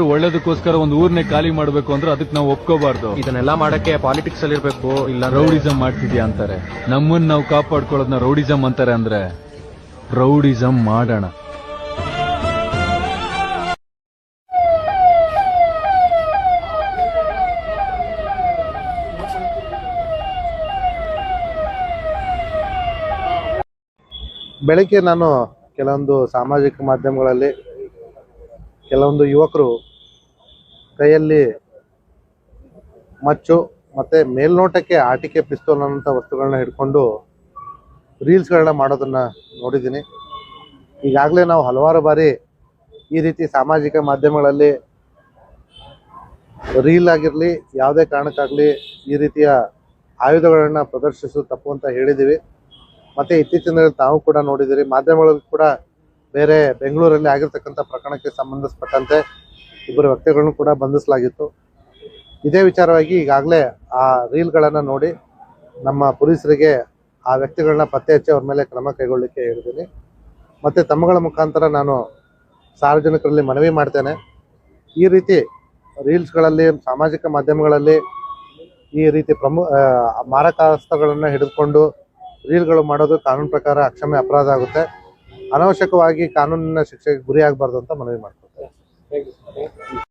ಒಳ್ಳೇದಕ್ಕೋಸ್ಕರ ಒಂದು ಊರ್ನೇ ಖಾಲಿ ಮಾಡಬೇಕು ಅಂದ್ರೆ ಅದಕ್ಕೆ ನಾವು ಒಪ್ಕೋಬಾರ್ದು. ಇದನ್ನೆಲ್ಲ ಮಾಡಕ್ಕೆ ಪಾಲಿಟಿಕ್ಸ್ ಅಲ್ಲಿ ಇರ್ಬೇಕು ಇಲ್ಲ ರೌಡಿಸಂ ಮಾಡ್ತಿದ್ಯಾ ಅಂತಾರೆ. ನಮ್ಮನ್ನ ನಾವು ಕಾಪಾಡ್ಕೊಳ್ಳೋದನ್ನ ರೌಡಿಸಂ ಅಂತಾರೆ ಅಂದ್ರೆ ರೌಡಿಸಂ ಮಾಡೋಣ. ಬೆಳಗ್ಗೆ ನಾನು ಕೆಲವೊಂದು ಸಾಮಾಜಿಕ ಮಾಧ್ಯಮಗಳಲ್ಲಿ ಕೆಲವೊಂದು ಯುವಕರು ಕೈಯಲ್ಲಿ ಮಚ್ಚು ಮತ್ತೆ ಮೇಲ್ನೋಟಕ್ಕೆ ಆಟಿಕೆ ಪಿಸ್ತೂಲ್ ಅನ್ನೋಂಥ ವಸ್ತುಗಳನ್ನ ಹಿಡ್ಕೊಂಡು ರೀಲ್ಸ್ಗಳನ್ನ ಮಾಡೋದನ್ನ ನೋಡಿದ್ದೀನಿ. ಈಗಾಗಲೇ ನಾವು ಹಲವಾರು ಬಾರಿ ಈ ರೀತಿ ಸಾಮಾಜಿಕ ಮಾಧ್ಯಮಗಳಲ್ಲಿ ರೀಲ್ ಆಗಿರಲಿ, ಯಾವುದೇ ಕಾರಣಕ್ಕಾಗಲಿ ಈ ರೀತಿಯ ಆಯುಧಗಳನ್ನ ಪ್ರದರ್ಶಿಸೋದು ತಪ್ಪು ಅಂತ ಹೇಳಿದ್ದೀವಿ. ಮತ್ತೆ ಇತ್ತೀಚಿನ ತಾವು ಕೂಡ ನೋಡಿದ್ದೀರಿ. ಮಾಧ್ಯಮಗಳಲ್ಲಿ ಕೂಡ ಬೇರೆ ಬೆಂಗಳೂರಲ್ಲಿ ಆಗಿರ್ತಕ್ಕಂಥ ಪ್ರಕರಣಕ್ಕೆ ಸಂಬಂಧಿಸಪಟ್ಟಂತೆ ಇಬ್ಬರು ವ್ಯಕ್ತಿಗಳನ್ನು ಕೂಡ ಬಂಧಿಸಲಾಗಿತ್ತು. ಇದೇ ವಿಚಾರವಾಗಿ ಈಗಾಗಲೇ ಆ ರೀಲ್ಗಳನ್ನು ನೋಡಿ ನಮ್ಮ ಪೊಲೀಸರಿಗೆ ಆ ವ್ಯಕ್ತಿಗಳನ್ನ ಪತ್ತೆ ಹಚ್ಚಿ ಅವ್ರ ಮೇಲೆ ಕ್ರಮ ಕೈಗೊಳ್ಳಲಿಕ್ಕೆ ಹೇಳಿದ್ದೀನಿ. ಮತ್ತೆ ತಮ್ಮಗಳ ಮುಖಾಂತರ ನಾನು ಸಾರ್ವಜನಿಕರಲ್ಲಿ ಮನವಿ ಮಾಡ್ತೇನೆ. ಈ ರೀತಿ ರೀಲ್ಸ್ಗಳಲ್ಲಿ, ಸಾಮಾಜಿಕ ಮಾಧ್ಯಮಗಳಲ್ಲಿ ಈ ರೀತಿ ಪ್ರಮು ಮಾರಕಾಸ್ತ್ರಗಳನ್ನ ಹಿಡಿದುಕೊಂಡು ರೀಲ್ಗಳು ಮಾಡೋದು ಕಾನೂನು ಪ್ರಕಾರ ಅಕ್ಷಮ್ಯ ಅಪರಾಧ ಆಗುತ್ತೆ. ಅನಾವಶ್ಯಕವಾಗಿ ಕಾನೂನಿನ ಶಿಕ್ಷೆಗೆ ಗುರಿಯಾಗಬಾರ್ದು ಅಂತ ಮನವಿ ಮಾಡ್ಕೊಳ್ತೇನೆ.